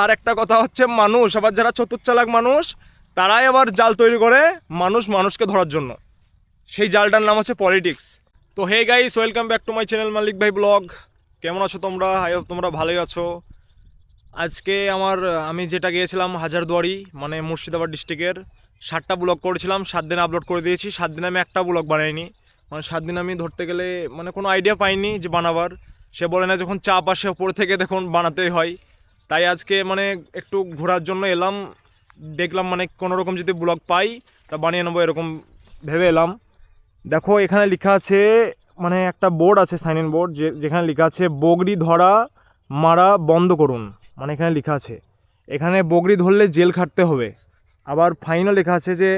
আর একটা কথা হচ্ছে মানুষ, আবার যারা চতুর্চালাক মানুষ, তারাই আবার জাল তৈরি করে মানুষ মানুষকে ধরার জন্য। সেই জালটার নাম হচ্ছে পলিটিক্স। তো hey guys, welcome back to my channel Malik ভাই ব্লগ। কেমন আছো তোমরা? আই হোপ তোমরা ভালোই আছো। আজকে আমার, আমি যেটা গিয়েছিলাম হাজারদুয়ারি মানে মুর্শিদাবাদ ডিস্ট্রিক্টের, সাতটা ব্লগ করেছিলাম, সাত দিন আপলোড করে দিয়েছি, সাত দিন আমি একটা ব্লগ বানাইনি। মানে সাত দিন আমি ধরতে গেলে মানে কোনো আইডিয়া পাইনি যে বানাবার। সে বলে না যখন চাপ আসে ওপর থেকে, দেখুন বানাতেই হয়। তাই আজকে মানে একটু ঘোরার জন্য এলাম। দেখলাম মানে কোনো রকম যদি ব্লগ পাই, তা বানিয়ে নেব এরকম ভেবে এলাম। দেখো, এখানে লেখা আছে মানে একটা বোর্ড আছে, সাইন ইন বোর্ড, যে যেখানে লেখা আছে, বগরি ধরা মারা বন্ধ করুন। মানে এখানে লেখা আছে। এখানে বগরি ধরলে জেল খাটতে হবে। আবার ফাইনও লেখা আছে যে,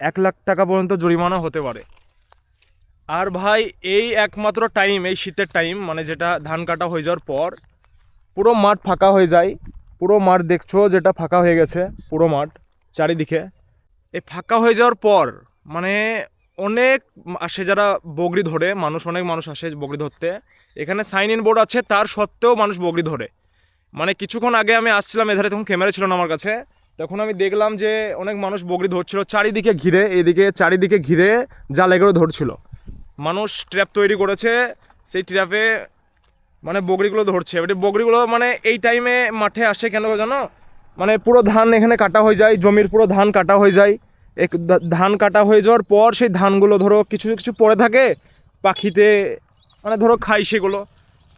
এক লাখ টাকা পর্যন্ত জরিমানা হতে পারে। আর ভাই, এই একমাত্র টাইম, এই শীতের টাইম মানে যেটা ধান কাটা হয়ে যাওয়ার পর পুরো মাঠ ফাঁকা হয়ে যায়। পুরো মাঠ দেখছ যেটা ফাঁকা হয়ে গেছে, পুরো মাঠ, চারিদিকে। এই ফাঁকা হয়ে যাওয়ার পর মানে অনেক আসে যারা বগরি ধরে, মানুষ, অনেক মানুষ আসে বগরি ধরতে। এখানে সাইন ইন বোর্ড আছে, তার সত্ত্বেও মানুষ বগরি ধরে। মানে কিছুক্ষণ আগে আমি আসছিলাম, এধারে তখন ক্যামেরা ছিল না আমার কাছে। তখন আমি দেখলাম যে অনেক মানুষ বগরি ধরছিল, চারিদিকে ঘিরে, এদিকে, চারিদিকে ঘিরে জাল এগুলো ধরছিল। মানুষ ট্র্যাপ তৈরি করেছে, সেই ট্র্যাপে মানে বগরিগুলো ধরছে। এবারে বগরিগুলো মানে এই টাইমে মাঠে আসে কেন জানো? মানে পুরো ধান এখানে কাটা হয়ে যায়, জমির পুরো ধান কাটা হয়ে যায়। এক ধান কাটা হয়ে যাওয়ার পর সেই ধানগুলো ধরো কিছু কিছু পড়ে থাকে পাখিতে মানে ধরো খাই সেগুলো।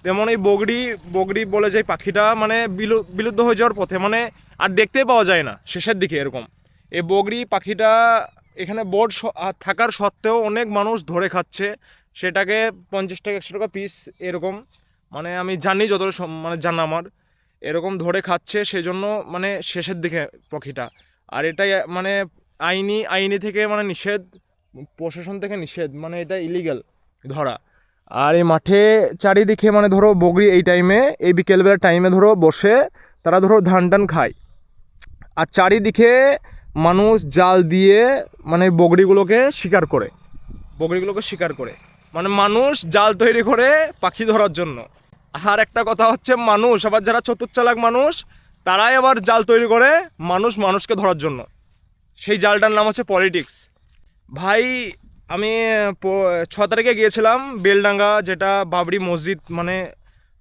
তেমন এই বগরি বগরি বলে যে পাখিটা মানে বিলু- বিলুপ্ত হয়ে যাওয়ার পথে মানে আর দেখতেই পাওয়া যায় না, শেষের দিকে এরকম। এই বগরি পাখিটা এখানে বোর্ড থাকার সত্ত্বেও অনেক মানুষ ধরে খাচ্ছে। সেটাকে পঞ্চাশ টাকা, একশো টাকা পিস এরকম। মানে আমি জানি যতটা মানে জানা আমার। এরকম ধরে খাচ্ছে সেই জন্য মানে শেষের দিকে পাখিটা আর এটাই মানে আইনি আইনি থেকে মানে নিষেধ, প্রশাসন থেকে নিষেধ মানে এটা ইলিগাল ধরা। আর এই মাঠে চারিদিকে মানে ধরো বগরি এই টাইমে এই বিকেলবেলার টাইমে ধরো বসে তারা ধরো ধান টান খায়। আর চারিদিকে মানুষ জাল দিয়ে মানে বগরিগুলোকে শিকার করে। বগরিগুলোকে শিকার করে। মানে মানুষ জাল তৈরি করে পাখি ধরার জন্য। আর একটা কথা হচ্ছে মানুষ, আবার যারা চতুর্চালাক মানুষ, তারাই আবার জাল তৈরি করে মানুষ মানুষকে ধরার জন্য। সেই জালটার নাম হচ্ছে পলিটিক্স। ভাই, আমি ছ তারিখে গিয়েছিলাম বেলডাঙ্গা, যেটা বাবরি মসজিদ মানে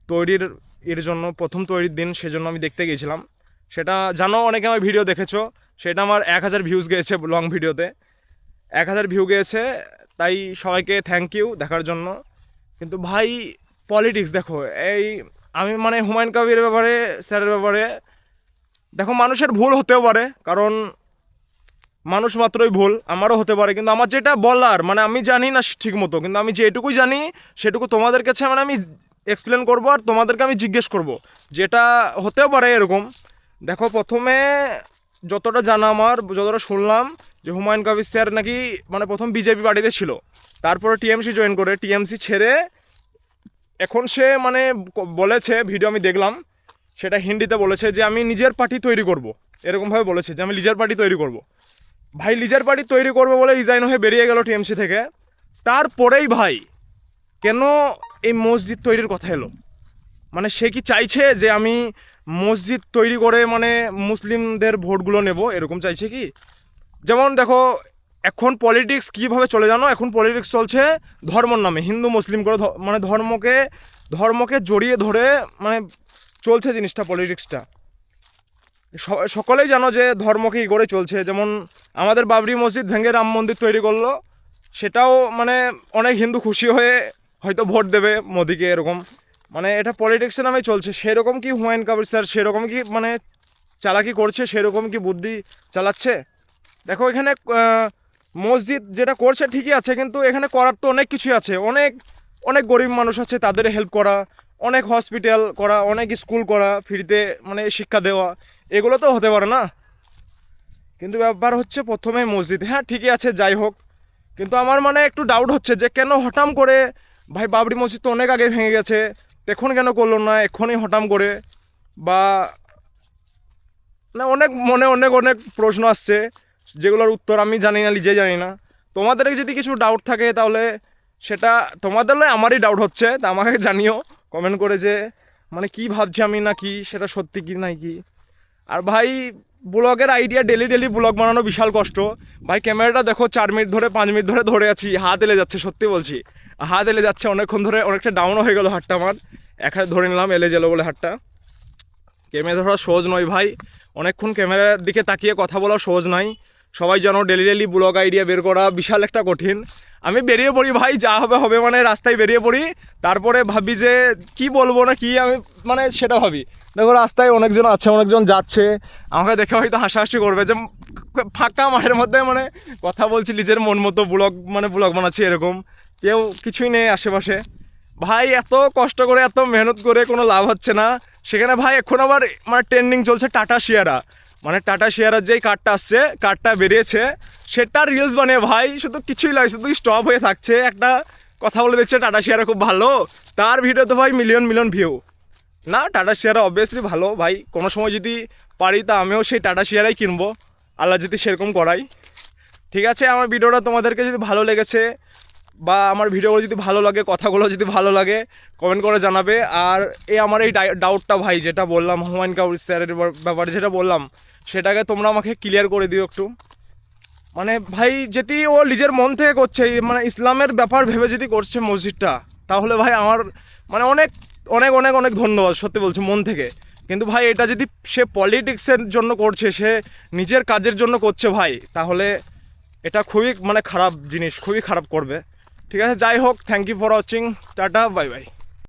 তৈরির, এর জন্য, প্রথম তৈরির দিন, সেজন্য আমি দেখতে গিয়েছিলাম। সেটা, জানো, অনেকে আমার ভিডিও দেখেছ। সেটা আমার এক হাজার ভিউজ গিয়েছে লং ভিডিওতে এক হাজার ভিউ গিয়েছে, তাই সবাইকে থ্যাংক ইউ দেখার জন্য। কিন্তু ভাই পলিটিক্স দেখো, এই আমি মানে হুমায়ুন কবির ব্যাপারে, স্যারের ব্যাপারে, দেখো, মানুষের ভুল হতেও পারে, কারণ মানুষ মাত্রই ভুল, আমারও হতে পারে, কিন্তু আমার যেটা বলার মানে আমি জানি না ঠিক মতো কিন্তু আমি যেটুকুই জানি, সেটুকু তোমাদের কাছে মানে আমি এক্সপ্লেন করব আর তোমাদেরকে আমি জিজ্ঞেস করব, যেটা হতেও পারে এরকম। দেখো, প্রথমে যতটা জানা আমার, যতটা শুনলাম যে হুমায়ুন কবির স্যার নাকি মানে প্রথম বিজেপি পার্টিতে ছিল, তারপরে টিএমসি জয়েন করে, টিএমসি ছেড়ে এখন সে মানে বলেছে ভিডিও আমি দেখলাম, সেটা হিন্দিতে বলেছে যে আমি নিজের পার্টি তৈরি করব। এরকমভাবে বলেছে যে আমি লিজার পার্টি তৈরি করব। ভাই লিজার পার্টি তৈরি করবে বলে রিজাইন হয়ে বেরিয়ে গেল টিএমসি থেকে। তারপরেই ভাই, কেন এই মসজিদ তৈরির কথা এলো? মানে সে কি চাইছে যে আমি মসজিদ তৈরি করে মানে মুসলিমদের ভোটগুলো নেব, এরকম চাইছে কি? যেমন দেখো এখন পলিটিক্স কীভাবে চলে জানো? এখন পলিটিক্স চলছে ধর্মর নামে। হিন্দু, মুসলিম করে মানে ধর্মকে ধর্মকে জড়িয়ে ধরে মানে চলছে জিনিসটা পলিটিক্সটা সকলেই জানো যে ধর্মকে কী করে চলছে। যেমন আমাদের বাবরি মসজিদ ভেঙে রাম মন্দির তৈরি করল, সেটাও মানে অনেক হিন্দু খুশি হয়ে হয়তো ভোট দেবে মোদিকে এরকম। মানে এটা পলিটিক্সের নামে চলছে। সেরকম কি হুমায়ুন কবির স্যার সেরকম কি মানে চালাকি করছে? সেরকম কি বুদ্ধি চালাচ্ছে? দেখো এখানে মসজিদ যেটা করছে ঠিকই আছে, কিন্তু এখানে করার তো অনেক কিছুই আছে। অনেক অনেক গরিব মানুষ আছে, তাদের হেল্প করা, অনেক হসপিটাল করা, অনেক স্কুল করা ফ্রিতে মানে শিক্ষা দেওয়া, এগুলো তো হতে পারে না। কিন্তু ব্যাপার হচ্ছে প্রথমে মসজিদ। হ্যাঁ ঠিকই আছে, যাই হোক। কিন্তু আমার মানে একটু ডাউট হচ্ছে যে কেন হঠাম করে, ভাই বাবরি মসজিদ তো অনেক আগে ভেঙে গেছে, এখন কেন করল না, এখনই হঠাম করে? বা, না, অনেক মনে অনেক অনেক প্রশ্ন আসছে। যেগুলোর উত্তর আমি জানি না, নিজে জানি না। তোমাদের যদি কিছু ডাউট থাকে তাহলে সেটা তোমাদের আমারই ডাউট হচ্ছে। তা আমাকে জানিও কমেন্ট করে যে মানে কি ভাবছি আমি না কি, সেটা সত্যি কি নাই কি? আর ভাই, ব্লগের আইডিয়া ডেলি ডেলি ব্লগ বানানো বিশাল কষ্ট। ভাই ক্যামেরাটা দেখো, চার মিনিট ধরে, পাঁচ মিনিট ধরে ধরে আছি, হাত এলে যাচ্ছে, সত্যি বলছি। হাত এলে যাচ্ছে, অনেকক্ষণ ধরে অনেকটা ডাউনও হয়ে গেল হাতটা আমার। এক হাতে ধরে নিলাম, এলে গেলো বলে হাতটা। ক্যামেরা ধরা সহজ নয় ভাই। অনেকক্ষণ ক্যামেরার দিকে তাকিয়ে কথা বলা সহজ নয়। সবাই যেন ডেলি ডেলি ব্লগ আইডিয়া বের করা বিশাল একটা কঠিন। আমি বেরিয়ে পড়ি ভাই, যা হবে হবে মানে রাস্তায় বেরিয়ে পড়ি। তারপরে ভাবি যে, কি বলব না, কি আমি মানে সেটা ভাবি। দেখো, রাস্তায় অনেকজন আছে, অনেকজন যাচ্ছে। আমাকে দেখে হয়তো হাসাহাসি করবে যে, ফাঁকা মাঠের মধ্যে মানে কথা বলছি, নিজের মন মতো ব্লগ মানে ব্লগ বানাচ্ছি এরকম। কেউ কিছুই নেই আশেপাশে। ভাই, এত কষ্ট করে, এত মেহনত করে কোনো লাভ হচ্ছে না। সেখানে ভাই, এখন আবার মানে ট্রেন্ডিং চলছে টাটা শিয়ারা মানে টাটা শিয়ারার যেই কার্ডটা আসছে কার্ডটা বেরিয়েছে সেটা রিলস বানিয়ে ভাই, শুধু কিছুই নয়, শুধু স্টপ হয়ে থাকছে। একটা কথা বলে দিচ্ছে টাটা শিয়ারা খুব ভালো। তার ভিডিও তো ভাই মিলিয়ন মিলিয়ন ভিউ না টাটা শিয়ারা অবভিয়াসলি ভালো ভাই। কোনো সময় যদি পারি, তা আমিও সেই টাটা শিয়ারাই কিনবো। আল্লাহ যদি সেরকম করাই। ঠিক আছে, আমার ভিডিওটা তোমাদেরকে যদি ভালো লেগেছে বা আমার ভিডিওগুলো যদি ভালো লাগে, কথাগুলো যদি ভালো লাগে কমেন্ট করে জানাবে। আর এই আমার এই ডাউটটা ভাই, যেটা বললাম, হুমায়ুন কাউর স্যারের ব্যাপারে যেটা বললাম, সেটাকে তোমরা আমাকে ক্লিয়ার করে দিও একটু। মানে ভাই যেটি ও নিজের মন থেকে করছে মানে ইসলামের ব্যাপার ভেবে যদি করছে মসজিদটা, তাহলে ভাই আমার মানে অনেক অনেক অনেক অনেক ধন্যবাদ, সত্যি বলছি, মন থেকে। কিন্তু ভাই, এটা যদি সে পলিটিক্সের জন্য করছে, সে নিজের কাজের জন্য করছে ভাই, তাহলে এটা খুবই মানে খারাপ জিনিস, খুবই খারাপ করবে। ঠিক আছে যাই হোক thank you for watching tata bye bye